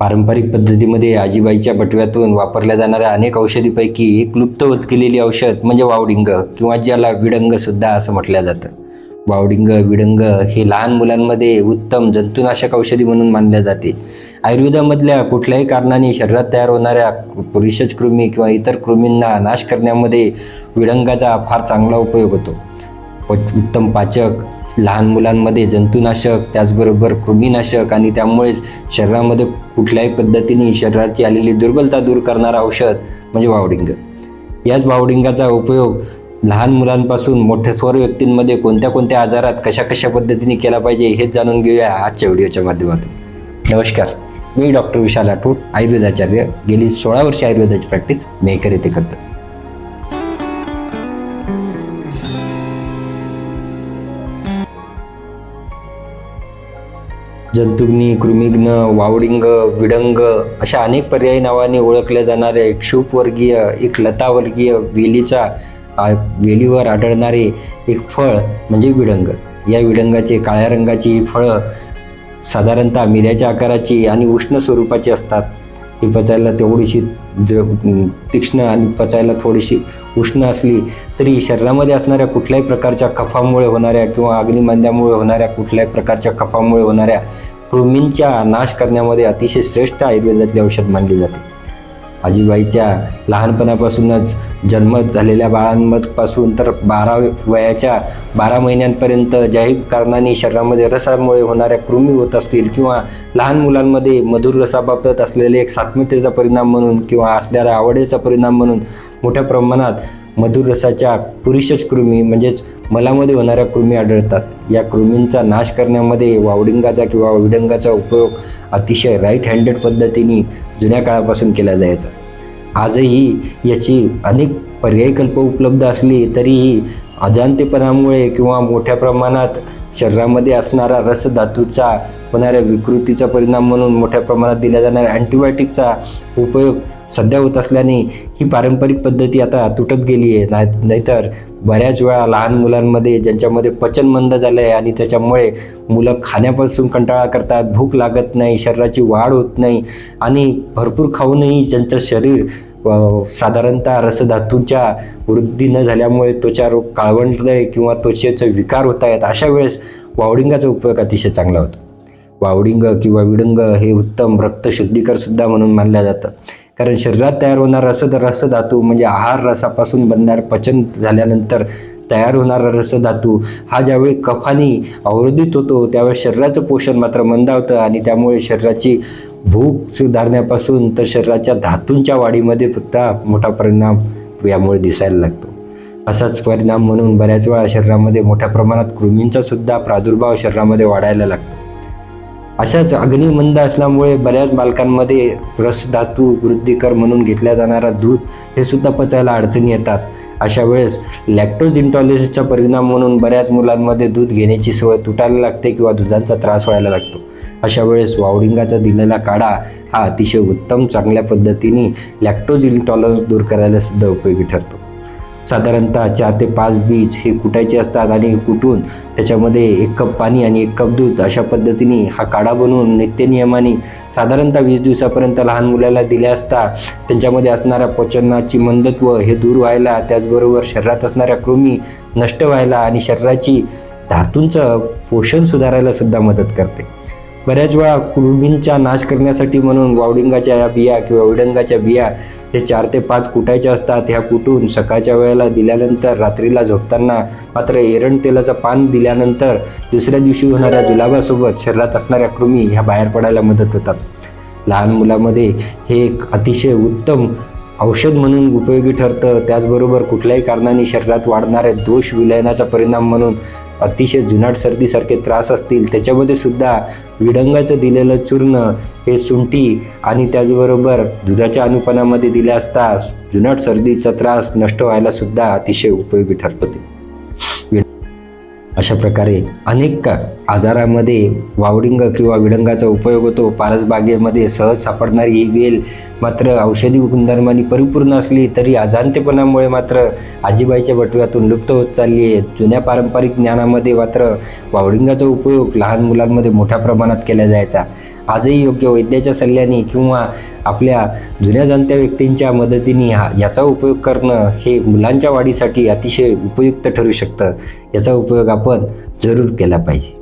पारंपरिक पद्धतीमध्ये आजीबाईच्या बटव्यातून वापरल्या जाणाऱ्या अनेक औषधीपैकी एक लुप्त होत केलेली औषध म्हणजे वावडिंग किंवा ज्याला विडंग सुद्धा असं म्हटलं जातं. वावडिंग विडंग हे लहान मुलांमध्ये उत्तम जंतुनाशक औषधी म्हणून मानल्या जाते. आयुर्वेदामधल्या कुठल्याही कारणाने शरीरात तयार होणाऱ्या पुरुषच कृमी किंवा इतर कृमींना नाश करण्यामध्ये विडंगाचा फार चांगला उपयोग होतो. उत्तम पाचक लहान मुलांमध्ये जंतुनाशक त्याचबरोबर कृमीनाशक आणि त्यामुळेच शरीरामध्ये कुठल्याही पद्धतीने शरीराची आलेली दुर्बलता दूर करणारं औषध म्हणजे वावडिंग. याच वावडिंगाचा उपयोग लहान मुलांपासून मोठ्या स्वर व्यक्तींमध्ये कोणत्या कोणत्या आजारात कशा कशा पद्धतीने केला पाहिजे हेच जाणून घेऊया आजच्या व्हिडिओच्या माध्यमातून. नमस्कार मी डॉक्टर विशाल राठोड आयुर्वेदाचार्य गेली सोळा वर्षे आयुर्वेदाची प्रॅक्टिस मेकर येथे करतो. जंतुग्नी कृमिग्न वावडिंग विडंग अशा अनेक पर्यायी नावाने ओळखल्या जाणाऱ्या एक क्षुपवर्गीय एक लतावर्गीय वेलीचा वेलीवर आढळणारे एक फळ म्हणजे विडंग. या विडंगाचे काळ्या रंगाची फळं साधारणतः मिऱ्याच्या आकाराची आणि उष्ण स्वरूपाची असतात. ही पचायला तेवढीशी ज तीक्ष्ण आणि पचायला थोडीशी उष्ण असली तरी शरीरामध्ये असणाऱ्या कुठल्याही प्रकारच्या कफामुळे होणाऱ्या किंवा अग्निमंद्यामुळे होणाऱ्या कुठल्याही प्रकारच्या कफामुळे होणाऱ्या कृमींच्या नाश करण्यामध्ये अतिशय श्रेष्ठ आयुर्वेदातले औषध मानले जाते. आजीबाईच्या लहानपणापासूनच जन्म झालेल्या बाळांपासून तर बारा वयाच्या बारा महिन्यांपर्यंत ज्याही कारणाने शरीरामध्ये रसामुळे होणाऱ्या कृमी होत असतील किंवा लहान मुलांमध्ये मधुर रसाबाबत असलेले एक सात्मतेचा परिणाम म्हणून किंवा असलेल्या आवडीचा परिणाम म्हणून मोठ्या प्रमाणात मधुर रसाच्या पुरुषच कृमी म्हणजेच मलामध्ये होणाऱ्या कृमी आढळतात. या कृमींचा नाश करण्यामध्ये वावडिंगाचा किंवा विडंगाचा उपयोग अतिशय राईट हँडेड पद्धतीने जुन्या काळापासून केला जायचा. आजही याची अनेक पर्यायी कल्प उपलब्ध असली तरीही अजांतेपणामुळे किंवा मोठ्या प्रमाणात शरीरामध्ये असणारा रस धातूचा होणाऱ्या विकृतीचा परिणाम म्हणून मोठ्या प्रमाणात दिल्या जाणाऱ्या अँटीबायोटिकचा उपयोग सध्या होत असल्याने ही पारंपरिक पद्धती आता तुटत गेली आहे. नाही नाहीतर बऱ्याच वेळा लहान मुलांमध्ये ज्यांच्यामध्ये पचन मंद झालं आहे आणि त्याच्यामुळे मुलं खाण्यापासून कंटाळा करतात भूक लागत नाही शरीराची वाढ होत नाही आणि भरपूर खाऊनही ज्यांचं शरीर साधारणतः रसधातूंच्या वृद्धी न झाल्यामुळे त्वचा रोग काळवंडलंय किंवा त्वचेचे विकार होत आहेत अशा वेळेस वावडिंगाचा उपयोग अतिशय चांगला होतो. वावडिंग किंवा विडंग हे उत्तम रक्तशुद्धीकर सुद्धा म्हणून मानलं जातं. कारण शरीरात तयार होणार रस रसधातू म्हणजे आहार रसापासून बनणारं पचन झाल्यानंतर तयार होणारा रसधातू हा ज्यावेळी कफानी अवरोधित होतो त्यावेळेस शरीराचं पोषण मात्र मंदावतं आणि त्यामुळे शरीराची भूक सुधारण्यापासून तर शरीराच्या धातूंच्या वाढीमध्ये सुद्धा मोठा परिणाम यामुळे दिसायला लागतो. असाच परिणाम म्हणून बऱ्याच वेळा शरीरामध्ये मोठ्या प्रमाणात कृमींचा सुद्धा प्रादुर्भाव शरीरामध्ये वाढायला लागतो. अशाच अग्निमंद असल्यामुळे बऱ्याच बालकांमध्ये रसधातू वृद्धिकर म्हणून घेतल्या जाणारा दूध हे सुद्धा पचायला अडचणी येतात. अशा वेळेस लॅक्टोज इंटॉलरन्सचा परिणाम म्हणून बऱ्याच मुलांमध्ये दूध घेण्याची सवय तुटायला लागते किंवा दुधांचा त्रास व्हायला लागतो. अशा वेळेस वावडिंगाचा दिलेला काढा हा अतिशय उत्तम चांगल्या पद्धतीने लॅक्टोज इंटॉलरन्स दूर करायला सुद्धा उपयोगी ठरतो. साधारणतः चार ते पाच बीज हे कुटायचे असतात आणि कुटून त्याच्यामध्ये एक कप पाणी आणि एक कप दूध अशा पद्धतीने हा काढा बनवून नित्यनियमाने साधारणतः वीस दिवसापर्यंत लहान मुलाला दिले असता त्यांच्यामध्ये असणाऱ्या पचनाची मंदत्व हे दूर व्हायला त्याचबरोबर शरीरात असणाऱ्या कृमी नष्ट व्हायला आणि शरीराची धातूंचं पोषण सुधारायला सुद्धा मदत करते. बऱ्याच वेळा कृमींचा नाश करण्यासाठी म्हणून वावडिंगाच्या या बिया किंवा विडंगाच्या बिया हे चार ते पाच कुटायच्या असतात. ह्या कुटून सकाळच्या वेळेला दिल्यानंतर रात्रीला झोपताना मात्र एरण तेलाचं पान दिल्यानंतर दुसऱ्या दिवशी होणाऱ्या जुलाबासोबत शरीरात असणाऱ्या कृमी ह्या बाहेर पडायला मदत होतात. लहान मुलामध्ये हे एक अतिशय उत्तम औषध म्हणून उपयोगी ठरतं. त्याचबरोबर कुठल्याही कारणाने शरीरात वाढणाऱ्या दोष विलयनाचा परिणाम म्हणून अतिशय जुनाट सर्दीसारखे त्रास असतील. त्याच्यामध्ये सुद्धा विडंगाचं दिलेलं चूर्ण हे सुंठी आणि त्याचबरोबर दुधाच्या अनुपानामध्ये दिले असता जुनाट सर्दीचा त्रास नष्ट व्हायला सुद्धा अतिशय उपयोगी ठरतो ते. अशा प्रकारे अनेक का आजारामध्ये वावडिंग किंवा विडंगाचा उपयोग होतो. पारसबागेमध्ये सहज सापडणारी ही वेल मात्र औषधी गुणधर्मांनी परिपूर्ण असली तरी अजाणतेपणामुळे मात्र आजीबाईच्या बटव्यातून लुप्त होत चालली आहे. जुन्या पारंपरिक ज्ञानामध्ये मात्र वावडिंगाचा उपयोग लहान मुलांमध्ये मोठ्या प्रमाणात केला जायचा. आजही योग्य वैद्याच्या सल्ल्याने किंवा आपल्या जुन्या जाणत्या व्यक्तींच्या मदतीने हा याचा उपयोग करणं हे मुलांच्या वाढीसाठी अतिशय उपयुक्त ठरू शकतं. याचा उपयोग आपण जरूर केला पाहिजे.